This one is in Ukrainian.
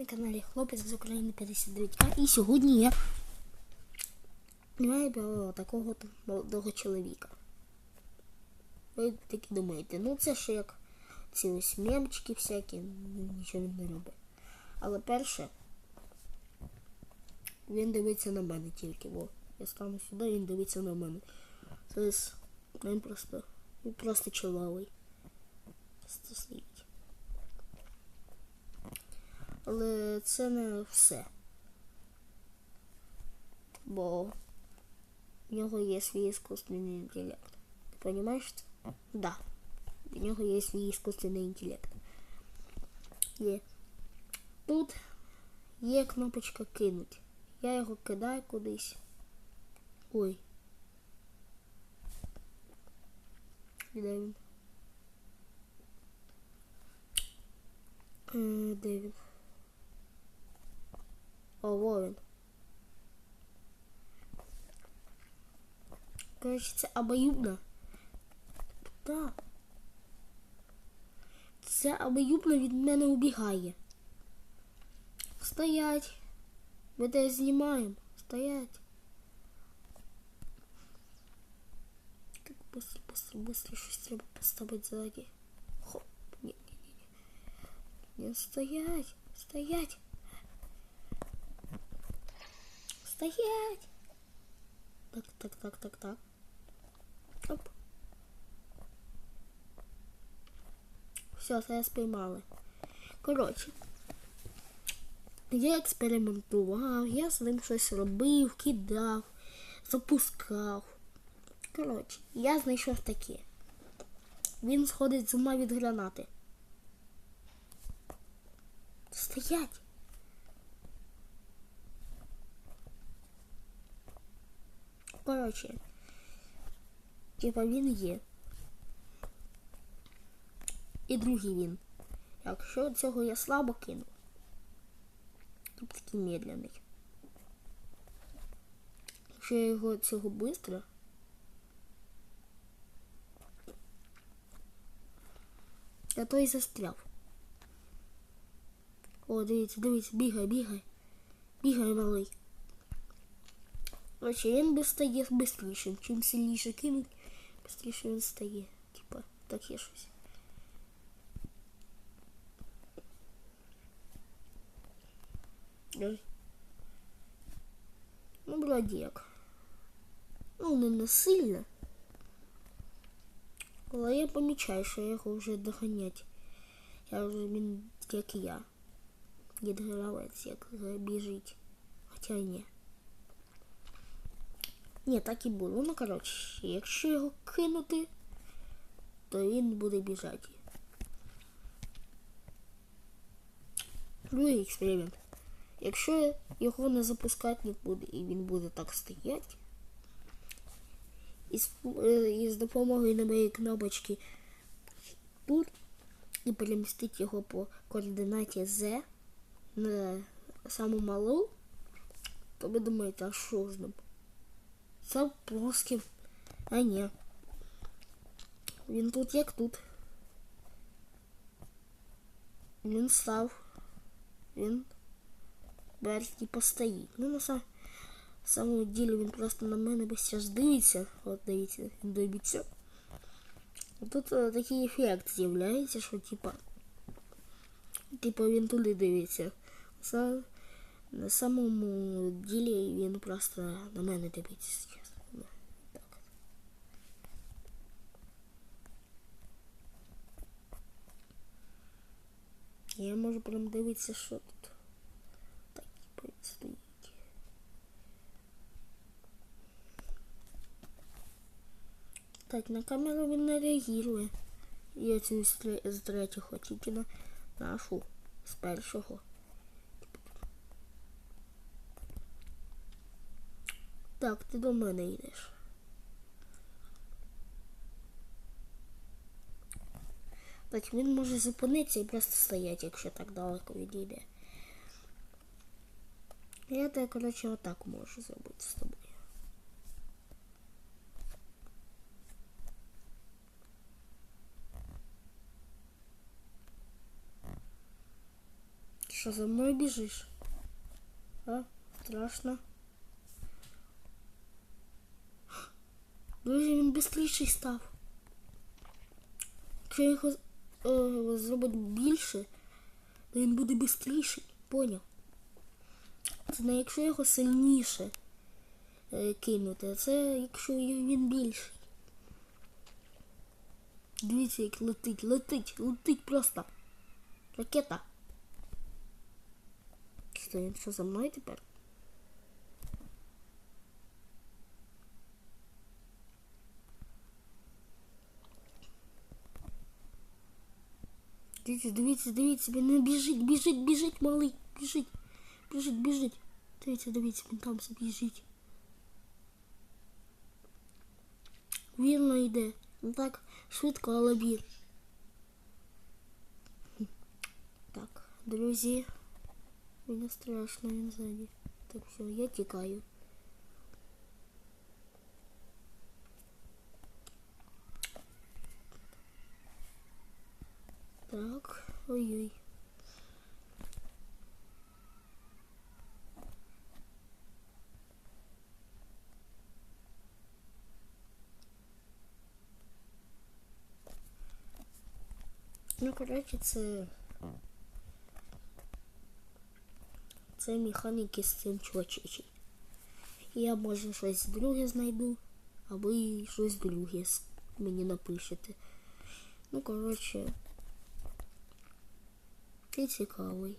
На каналі Хлопець з України 59К і сьогодні я про такого молодого чоловіка. Ви такі думаєте, ну це ж як ці ось мемчики всякі, нічого він не робить. Але перше, він дивиться на мене тільки, бо я стану сюди, він дивиться на мене. Тобто він просто, він просто чоловий. Просто Але це не все. Бо в нього є свій іскусственний інтелект. Ти розумієш це? Да. У нього є свій іскусственний інтелект. Є. Тут є кнопочка кинуть. Я його кидаю кудись. Ой. Де він? Е, Де він? О, во він. Коротше, це обоюдно. Так. Це обоюдно від мене убігає. Стоять. Ми те знімаємо. Стоять. Так быстро, быстро, быстро щось треба поставити ззаді. Хоп. Ні, ні, ні, ні. Не стоять. Стоять. Стоять! Так, так, так, так, так. Оп. Все, це спіймали. Коротше, я експериментував, я з ним щось робив, кидав, запускав. Коротше, я знайшов таке. Він сходить з ума від гранати. Стоять! Коротше, типа він є. І другий він. Якщо цього я слабо кину, тут такий медленний. Якщо я його цього швидко, я той застряв. О, дивіться, дивіться, бігай, бігай. Бігай, малий. Короче, він стає швидше. Чим сильніше кинуть, швидше він стає. Типа, таке щось. Ой. Ну, вроді як. Ну, не, не сильно. Але я помічаю, що я його вже доганять. Я вже він як і я. Дід гравець, як біжить. Хоча ні. Ні, так і було. Ну, коротше, якщо його кинути, то він буде біжати. Другий експеримент. Якщо його не запускати нікуди і він буде так стояти, і з, і з допомогою нової кнопочки тут і перемістити його по координаті Z на саму малу, то ви думаєте, а що з ним? Це плоским. А ні. Він тут як тут. Він став. Він березні постоїть. Ну на сам... самому ділі він просто на мене без час дивиться. От дивіться, він дивиться. Тут о, такий ефект з'являється, що типа. Типа він туди дивиться. Це на самому ділі він просто на мене дивиться. Я можу прям дивитися, що тут. Так, стоїть. Так, на камеру він не реагує. Я цю з третього, тільки на нашу з першого. Так, ти до мене йдеш. Так, він може зупинитися і просто стояти, якщо так далеко відійде. Я так, коротше, отак можу зробити з тобою. Що що за мною біжиш? А? Страшно. Друзі, він бистріший став. Якщо його е, зробить більше, то він буде бистріший. Поняв? Це не якщо його сильніше е, кинути, а це якщо він більший. Дивіться, як летить, летить, летить просто. Ракета. Що він що за мною тепер? Дивіться, дивіться, дивіться, він біжить, біжить, біжить, малий, біжить, біжить, біжить. Дивіться, дивіться, він там біжить. Вірно йде. Не так швидко, але вір. Так, друзі. Мені страшно, він ззаді. Так все, я тікаю. Так, ой-ой. Ну, коротше, це. Це механіки з цим чувачичі. Я може щось друге знайду, а ви щось друге мені напишете. Ну, коротше, ти цікавий.